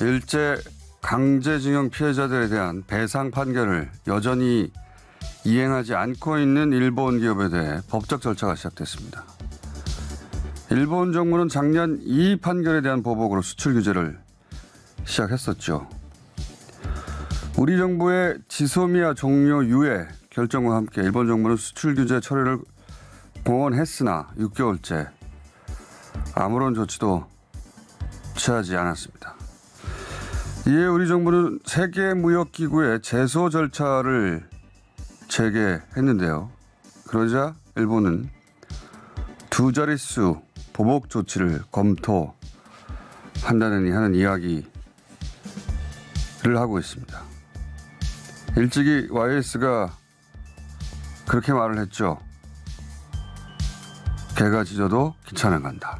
일제 강제징용 피해자들에 대한 배상 판결을 여전히 이행하지 않고 있는 일본 기업에 대해 법적 절차가 시작됐습니다. 일본 정부는 작년 이 판결에 대한 보복으로 수출 규제를 시작했었죠. 우리 정부의 지소미아 종료 유예 결정과 함께 일본 정부는 수출 규제 처리를 공언했으나 6개월째 아무런 조치도 취하지 않았습니다. 이에 우리 정부는 세계무역기구의 제소 절차를 재개했는데요. 그러자 일본은 두 자릿수 보복 조치를 검토한다느니 하는 이야기를 하고 있습니다. 일찍이 YS가 그렇게 말을 했죠. 개가 짖어도 기차는 간다.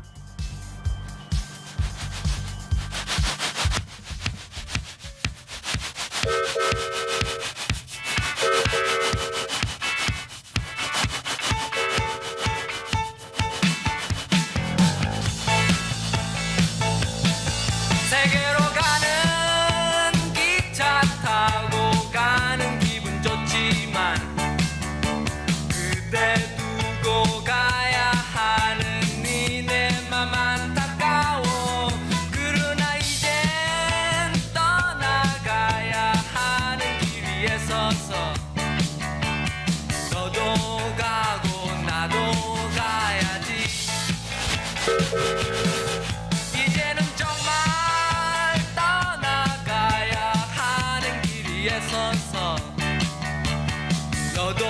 너도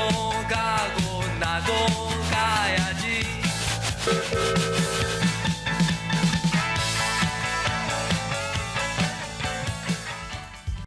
가고 나도